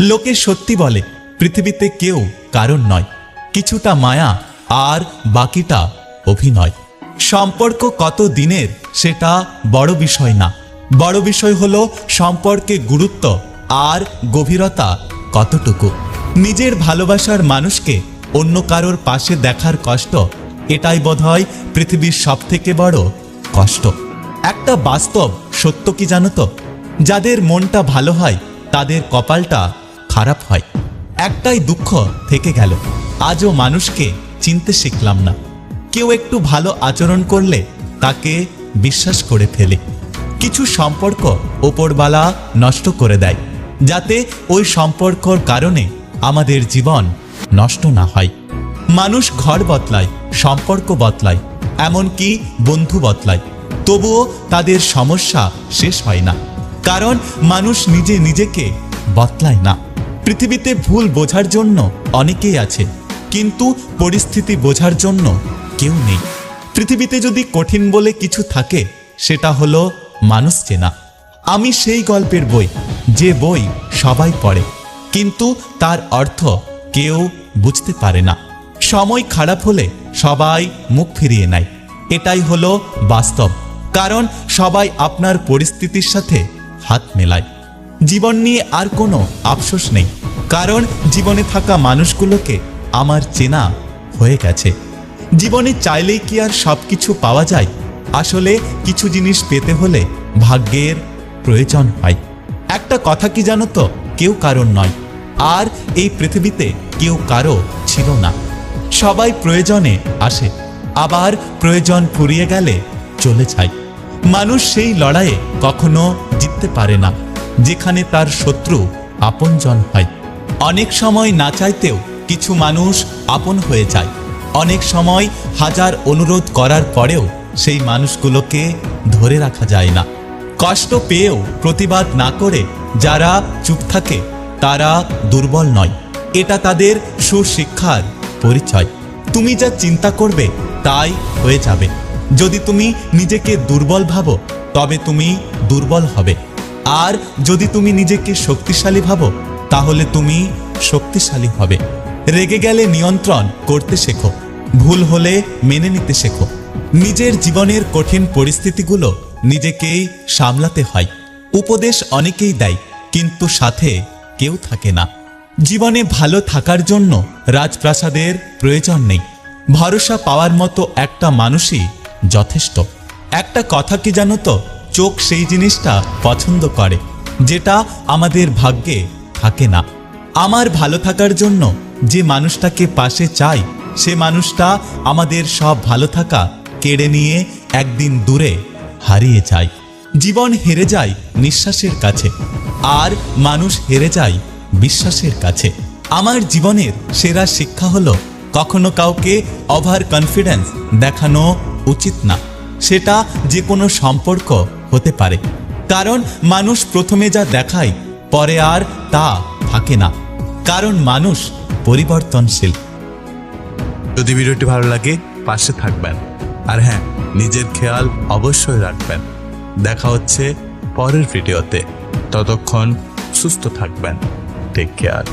লোকে সত্যি বলে, পৃথিবীতে কেউ কারণ নয়। কিছুটা মায়া আর বাকিটা অভিনয়। সম্পর্ক কত দিনের, সেটা বড় বিষয় না। বড় বিষয় হলো সম্পর্কে গুরুত্ব আর গভীরতা কতটুকু। নিজের ভালোবাসার মানুষকে অন্য কারোর পাশে দেখার কষ্ট, এটাই বোধহয় পৃথিবীর সবথেকে বড় কষ্ট। একটা বাস্তব সত্য কি জানো তো? যাদের মনটা ভালো হয় তাদের কপালটা খারাপ হয়। একটাই দুঃখ থেকে গেল, আজও মানুষকে চিনতে শিখলাম না। কেউ একটু ভালো আচরণ করলে তাকে বিশ্বাস করে ফেলে। কিছু সম্পর্ক ওপরবালা নষ্ট করে দেয়, যাতে ওই সম্পর্কর কারণে আমাদের জীবন নষ্ট না হয়। মানুষ ঘর বদলায়, সম্পর্ক বদলায়, এমনকি বন্ধু বদলায়, তবুও তাদের সমস্যা শেষ হয় না। কারণ মানুষ নিজে নিজেকে বদলায় না। পৃথিবীতে ভুল বোঝার জন্য অনেকেই আছে, কিন্তু পরিস্থিতি বোঝার জন্য কেউ নেই। পৃথিবীতে যদি কঠিন বলে কিছু থাকে, সেটা হলো মানুষ চেনা। আমি সেই গল্পের বই, যে বই সবাই পড়ে, কিন্তু তার অর্থ কেউ বুঝতে পারে না। সময় খারাপ হলে সবাই মুখ ফিরিয়ে নেয়। এটাই হলো বাস্তব। কারণ সবাই আপনার পরিস্থিতির সাথে হাত মেলায়। জীবন নিয়ে আর কোনো আফসোস নেই, কারণ জীবনে থাকা মানুষগুলোকে আমার চেনা হয়ে গেছে। জীবনে চাইলেই কি আর সব কিছু পাওয়া যায়? আসলে কিছু জিনিস পেতে হলে ভাগ্যের প্রয়োজন হয়। একটা কথা কি জানো তো? কেউ কারণ নয়। আর এই পৃথিবীতে কেউ কারও ছিল না। সবাই প্রয়োজনে আসে, আবার প্রয়োজন ফুরিয়ে গেলে চলে যায়। মানুষ সেই লড়াইয়ে কখনো জিততে পারে না, যেখানে তার শত্রু আপনজন হয়। অনেক সময় না চাইতেও কিছু মানুষ আপন হয়ে যায়। অনেক সময় হাজার অনুরোধ করার পরেও সেই মানুষগুলোকে ধরে রাখা যায় না। কষ্ট পেয়েও প্রতিবাদ না করে যারা চুপ থাকে, তারা দুর্বল নয়। এটা তাদের সুশিক্ষার পরিচয়। তুমি যা চিন্তা করবে, তাই হয়ে যাবে। যদি তুমি নিজেকে দুর্বল ভাবো, তবে তুমি দুর্বল হবে। আর যদি তুমি নিজেকে শক্তিশালী ভাবো, তাহলে তুমি শক্তিশালী হবে। রেগে গেলে নিয়ন্ত্রণ করতে শেখো। ভুল হলে মেনে নিতে শেখো। নিজের জীবনের কঠিন পরিস্থিতিগুলো নিজেকেই সামলাতে হয়। উপদেশ অনেকেই দেয়, কিন্তু সাথে কেউ থাকে না। জীবনে ভালো থাকার জন্য রাজপ্রাসাদের প্রয়োজন নেই। ভরসা পাওয়ার মতো একটা মানুষই যথেষ্ট। একটা কথা কি জানো তো? চোখ সেই জিনিসটা পছন্দ করে, যেটা আমাদের ভাগ্যে থাকে না। আমার ভালো থাকার জন্য যে মানুষটাকে পাশে চাই, সে মানুষটা আমাদের সব ভালো থাকা কেড়ে নিয়ে একদিন দূরে হারিয়ে যায়। জীবন হেরে যায় নিঃশ্বাসের কাছে, আর মানুষ হেরে যায় বিশ্বাসের কাছে। আমার জীবনের সেরা শিক্ষা হলো, কখনো কাউকে ওভার কনফিডেন্স দেখানো উচিত না। সেটা যে কোনো সম্পর্ক হতে পারে। কারণ মানুষ প্রথমে যা দেখায়, পরে আর তা থাকে না। কারণ মানুষ পরিবর্তনশীল। যদি ভিডিওটি ভালো লাগে, পাশে থাকবেন। আর হ্যাঁ নিজের খেয়াল অবশ্যই রাখবেন। দেখা হচ্ছে পরের ভিডিওতে। ততক্ষণ সুস্থ থাকবেন। Take care